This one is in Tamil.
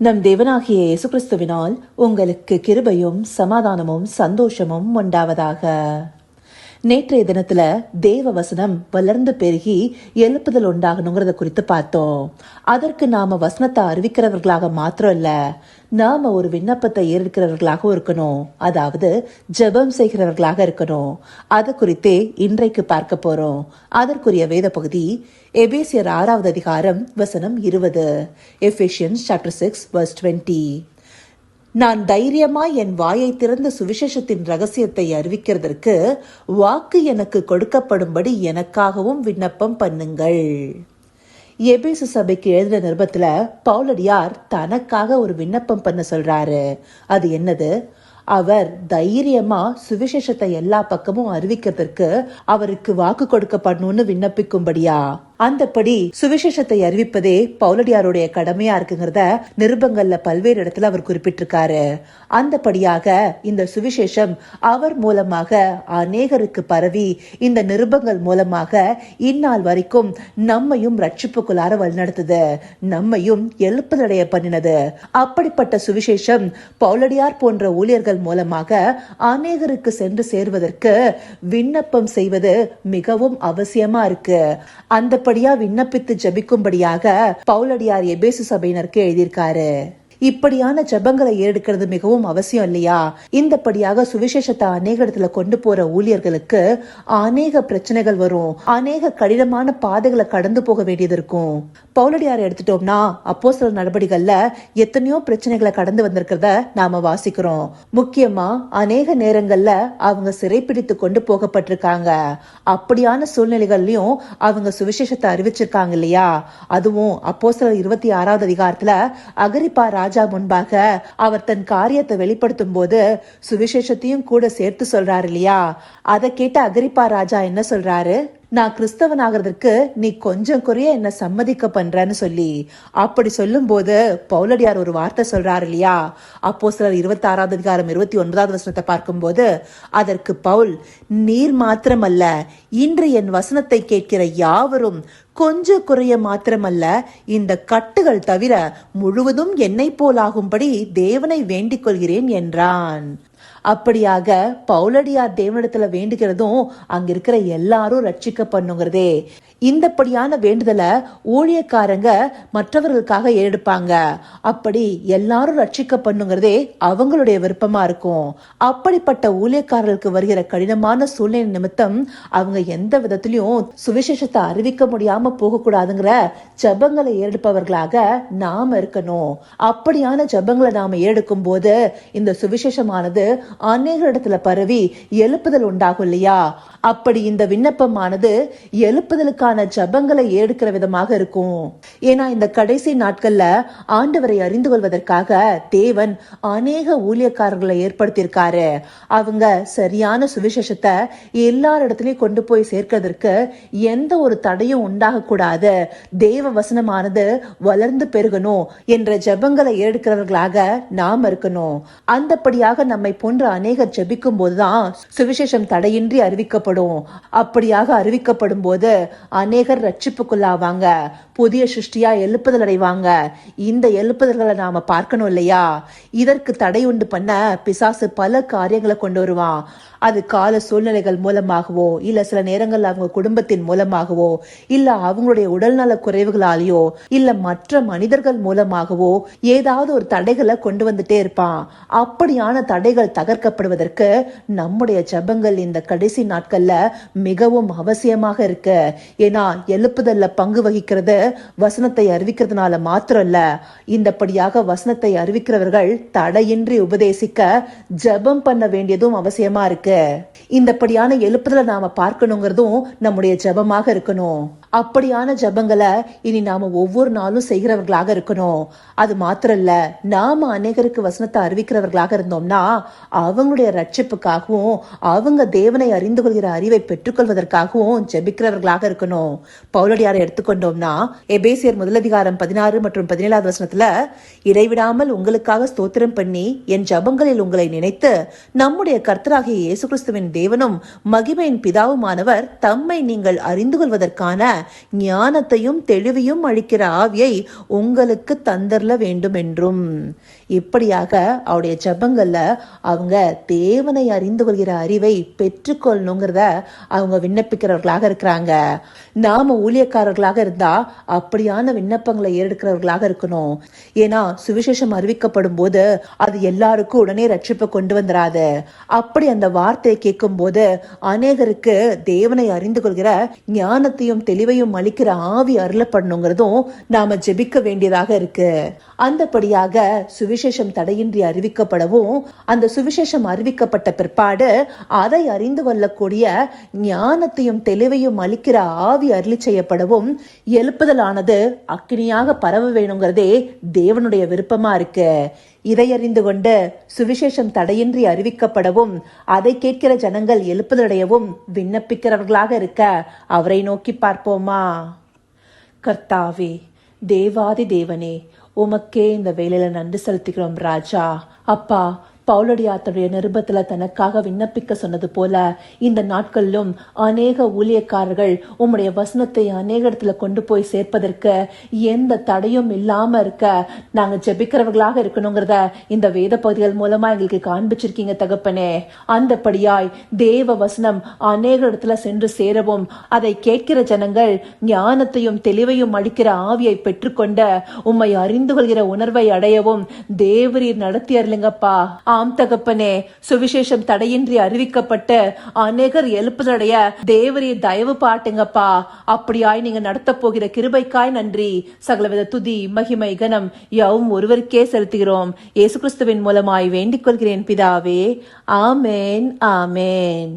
நம் தேவனாகிய இயேசு கிறிஸ்துவினால் உங்களுக்கு கிருபையும் சமாதானமும் சந்தோஷமும் உண்டாவதாக. நேற்றைய தினத்துல தேவ வசனம் வளர்ந்து பெருகி எழுப்புதல் உண்டாகணுங்கிறத குறித்து பார்த்தோம். அதற்கு நாம வசனத்தை அறிவிக்கிறவர்களாக மாத்திரம் இல்ல நாம ஒரு விண்ணப்பத்தை ஏற்கிறவர்களாகவும் இருக்கணும். அதாவது ஜெபம் செய்கிறவர்களாக இருக்கணும். அது குறித்தே இன்றைக்கு பார்க்க போறோம். அதற்குரிய வேத பகுதி எபேசியர் ஆறாவது அதிகாரம் வசனம் இருபது. Ephesians chapter six verse twenty நான் தைரியமாய் என் வாயை திறந்த சுவிசேஷத்தின் ரகசியத்தை அறிவிக்கிறதற்கு வாக்கு எனக்கு கொடுக்கப்படும்படி எனக்காகவும் விண்ணப்பம் பண்ணுங்கள். எபேசு சபைக்கு எழுதின நிருபத்தில் பவுலடியார் தனக்காக ஒரு விண்ணப்பம் பண்ண சொல்றாரு. அது என்னது? அவர் தைரியமா சுவிசேஷத்தை எல்லா பக்கமும் அறிவிக்கிறதற்கு அவருக்கு வாக்கு கொடுக்கப்படணும்னு விண்ணப்பிக்கும்படியா? அந்தப்படி சுவிசேஷத்தை அறிவிப்பதே பவுலடியாருடைய கடமையா இருக்குங்கிறத நிருபங்கள்ல பல்வேறு இடத்துல அவர் குறிப்பிட்டிருக்காரு. அந்தபடியாக இந்த சுவிசேஷம் அவர் மூலமாக அநேகருக்கு பரவி இந்த நிருபங்கள் மூலமாக இந்நாள் வரைக்கும் நம்மையும் ரட்சிப்புக்குள்ளார வழிநடத்துது நம்மையும் எழுப்புதடைய பண்ணினது. அப்படிப்பட்ட சுவிசேஷம் பவுலடியார் போன்ற ஊழியர்கள் மூலமாக அநேகருக்கு சென்று சேர்வதற்கு விண்ணப்பம் செய்வது மிகவும் அவசியமா இருக்கு. அந்த அந்தபடியா விண்ணப்பித்து ஜபிக்கும்படியாக பவுலடியார் எபேசு சபையினருக்கு எழுதியிருக்காரு. இப்படியான ஜபங்களை ஏறெடுக்கிறது மிகவும் அவசியம் இல்லையா? இந்தபடியாக சுவிசேஷத்தை அநேக இடத்துல கொண்டு போற ஊழியர்களுக்கு அநேக பிரச்சனைகள் வரும். அநேக கடினமான பாதைகளை கடந்து போக வேண்டியது இருக்கும். பவுலடியார் எடுத்துட்டோம்னா அப்போ சில நடவடிக்கைகள்ல எத்தனையோ பிரச்சனைகளை கடந்து வந்திருக்கிறத நாம வாசிக்கிறோம். முக்கியமா அநேக நேரங்கள்ல அவங்க சிறைப்பிடித்து கொண்டு போகப்பட்டிருக்காங்க. அப்படியான சூழ்நிலைகள்லயும் அவங்க சுவிசேஷத்தை அறிவிச்சிருக்காங்க இல்லையா? அதுவும் அப்போ சில இருபத்தி ஆறாவது அதிகாரத்துல அகரிப்பா ராஜா முன்பாக அவர் தன் காரியத்தை வெளிப்படுத்தும் போது சுவிசேஷத்தையும் கூட சேர்த்து சொல்றாரு இல்லையா? அதை கேட்ட அகரிப்பா ராஜா என்ன சொல்றாரு? நான் கிறிஸ்தவன் ஆகிறதுக்கு நீ கொஞ்சம் குறைய என்ன சம்மதிக்க பண்றன்னு சொல்லி. அப்படி சொல்லும் போது ஒரு வார்த்தை சொல்றாரு இல்லையா? அப்போ சிலர் இருபத்தி ஆறாவது அதிகாரம் இருபத்தி ஒன்பதாவது வசனத்தை பார்க்கும்போது அதற்கு பவுல் நீர் மாத்திரமல்ல இன்று என் வசனத்தை கேட்கிற யாவரும் கொஞ்சம் குறைய மாத்திரமல்ல இந்த கட்டுகள் தவிர முழுவதும் என்னை போலாகும்படி தேவனை வேண்டிக் கொள்கிறேன் என்றான். அப்படியாக பவுலடியார் தேவனிடத்துல வேண்டுகிறதும் அங்க இருக்கிற எல்லாரும் ரட்சிக்க பண்ணுங்கிறதே இந்தப்படியான வேண்டுதலை ஊழியக்காரங்க மற்றவர்களுக்காக ஏறெடுப்பாங்க. அப்படி எல்லாரும் ரட்சிக்க பண்ணுங்கிறதே அவங்களுடைய விருப்பமா இருக்கும். அப்படிப்பட்ட ஊழியக்காரர்களுக்கு வருகிற கடினமான சூழ்நிலை நிமித்தம் அவங்க எந்த விதத்திலையும் சுவிசேஷத்தை அறிவிக்க முடியாம போகக்கூடாதுங்கிற ஜபங்களை ஏறெடுப்பவர்களாக நாம இருக்கணும். அப்படியான ஜபங்களை நாம ஏறெடுக்கும் போது இந்த சுவிசேஷமானது அநேக இடத்துல பரவி எழுப்புதல் உண்டாகும் இல்லையா? அப்படி இந்த விண்ணப்பமானது எழுப்புதலுக்கான ஜபங்களை ஏடுக்கிற விதமாக இருக்கும். ஏன்னா இந்த கடைசி நாட்கள்ல ஆண்டவரை அறிந்து கொள்வதற்காக தேவன் அநேக ஊழியக்காரர்களை ஏற்படுத்தியிருக்காரு. அவங்க சரியான சுவிசேஷத்தை எல்லார் இடத்துலயும் கொண்டு போய் சேர்க்கிறதுக்கு எந்த ஒரு தடையும் உண்டாக கூடாது தேவ வசனமானது வளர்ந்து பெருகணும் என்ற ஜபங்களை ஏடுக்கிறவர்களாக நாம் இருக்கணும். அந்தப்படியாக நம்மை போன்ற அநேகர் ஜபிக்கும் போதுதான் சுவிசேஷம் தடையின்றி அறிவிக்கப்படும். அப்படியாக அறிவிக்கப்படும் போது அநேகர் ரட்சிப்புக்குள்ளாவாங்க. புதிய சிருஷ்டியா எழுப்புதல் அடைவாங்க இந்த எழுப்புதல்களை நாம பார்க்கணும் இல்லையா? இதற்கு தடை உண்டு பண்ண பிசாசு பல காரியங்களை கொண்டு வருவான். அது கால சூழ்நிலைகள் மூலமாகவோ இல்ல சில நேரங்கள்ல அவங்க குடும்பத்தின் மூலமாகவோ இல்ல அவங்களுடைய உடல்நல குறைவுகளாலேயோ இல்ல மற்ற மனிதர்கள் மூலமாகவோ ஏதாவது ஒரு தடைகளை கொண்டு வந்துட்டே இருப்பான். அப்படியான தடைகள் தகர்க்கப்படுவதற்கு நம்முடைய ஜபங்கள் இந்த கடைசி நாட்கள்ல மிகவும் அவசியமாக இருக்கு. ஏன்னா எழுப்புதல்ல பங்கு வகிக்கிறது வசனத்தை அறிவிக்கிறதுனால மாத்திரம் இல்ல இந்தப்படியாக வசனத்தை அறிவிக்கிறவர்கள் தடையின்றி உபதேசிக்க ஜபம் பண்ண வேண்டியதும் அவசியமா இருக்கு. இந்தப்படியான எழுப்புதலை நாம பார்க்கணுங்கிறதும் நம்முடைய ஜபமாக இருக்கணும். அப்படியான ஜபங்களை இனி நாம ஒவ்வொரு நாளும் செய்கிறவர்களாக இருக்கணும். அது மாத்திரம் இல்ல நாம அநேகருக்கு வசனத்தை அறிவிக்கிறவர்களாக இருந்தோம்னா அவங்களுடைய ரட்சிப்புக்காகவும் அவங்க தேவனை அறிந்து கொள்கிற அறிவை பெற்றுக்கொள்வதற்காகவும் ஜெபிக்கிறவர்களாக இருக்கணும். பவுலடியாரை எடுத்துக்கொண்டோம்னா எபேசியர் முதலதிகாரம் பதினாறு மற்றும் பதினேழாவது வசனத்துல இடைவிடாமல் உங்களுக்காக ஸ்தோத்திரம் பண்ணி என் ஜபங்களில் உங்களை நினைத்து நம்முடைய கர்த்தராகிய இயேசு கிறிஸ்துவின் தேவனும் மகிமையின் பிதாவுமானவர் தம்மை நீங்கள் அறிந்து கொள்வதற்கான ஞானத்தையும் தெளிவையும் அளிக்கிற ஆவியை உங்களுக்கு தந்தரல வேண்டும் என்றும் இப்படியாக அவருடைய ஜெபங்கள்ல அவங்க தேவனை அறிந்து கொள்கிற அறிவை பெற்றுக்கொள்ளணுங்கிறத அவங்க விண்ணப்பிக்கிறவர்களாக இருக்கிறாங்க. நாம ஊழியக்காரர்களாக இருந்தா அப்படியான விண்ணப்பங்களை ஏறெடுக்கிறவர்களாக இருக்கணும். ஏன்னா சுவிசேஷம் அறிவிக்கப்படும் போது அது எல்லாருக்கும் உடனே ரட்சிப்பை கொண்டு வந்துடாது அப்படி அந்த வார்த்தையை கேட்கும் போது அநேகருக்கு தேவனை அறிந்து கொள்கிற ஞானத்தையும் தெளிவையும் அளிக்கிற ஆவி அருளப்படணுங்கிறதும் நாம ஜெபிக்க வேண்டியதாக இருக்கு. அந்தபடியாக சுவிசேஷம் தடையின்றி அறிவிக்கப்படவும் அந்த சுவிசேஷம் அறிவிக்கப்பட்ட பிற்பாடு அதை அறிந்து கொள்ளக்கூடிய ஞானத்தையும் தெளிவையும் அளிக்கிற ஆவி அருளி செய்யப்படவும் எழுப்புதலானது அக்கினியாக பரவ வேணுங்கிறதே தேவனுடைய விருப்பமா இருக்கு. இதையறிந்து கொண்டு சுவிசேஷம் தடையின்றி அறிவிக்கப்படவும் அதை கேட்கிற ஜனங்கள் எழுப்புதடையவும் விண்ணப்பிக்கிறவர்களாக இருக்க அவரை நோக்கி பார்ப்போமா? கர்த்தாவே தேவாதி தேவனே உமக்கே இந்த வேலையில நன்றி செலுத்துகிறோம் ராஜா. அப்பா பவுலடியாத்தருடைய நிருபத்துல தனக்காக விண்ணப்பிக்க சொன்னது போல இந்த நாட்களிலும் அநேக ஊழியக்காரர்கள் உம்முடைய வசனத்தை அநேக இடத்துல கொண்டு போய் சேர்ப்பதற்கு எந்த தடையும் இல்லாம இருக்க நாங்க ஜெபிக்கிறவர்களாக இருக்கணுங்கிறத இந்த வேத பகுதிகள் மூலமா எங்களுக்கு காண்பிச்சிருக்கீங்க தகப்பனே. அந்தபடியாய் தேவ வசனம் அநேக இடத்துல சென்று சேரவும் அதை கேட்கிற ஜனங்கள் ஞானத்தையும் தெளிவையும் அளிக்கிற ஆவியை பெற்றுக்கொண்ட உம்மை அறிந்து கொள்கிற உணர்வை அடையவும் தேவரீர் நடத்தி அருளுங்கப்பா ஆம் தகப்பனே சுவிசேஷம் தடையின்றி அறிவிக்கப்பட்டு அநேகர் எழுப்புதடைய தேவரீர் தயவு பாட்டுங்கப்பா. அப்படியாய் நீங்க நடத்த போகிற கிருபைக்காய் நன்றி. சகலவித துதி மகிமை கனம் யாவும் ஒருவருக்கே செலுத்துகிறோம். இயேசு கிறிஸ்துவின் மூலமாய் வேண்டிக் கொள்கிறேன் பிதாவே. ஆமேன் ஆமேன்.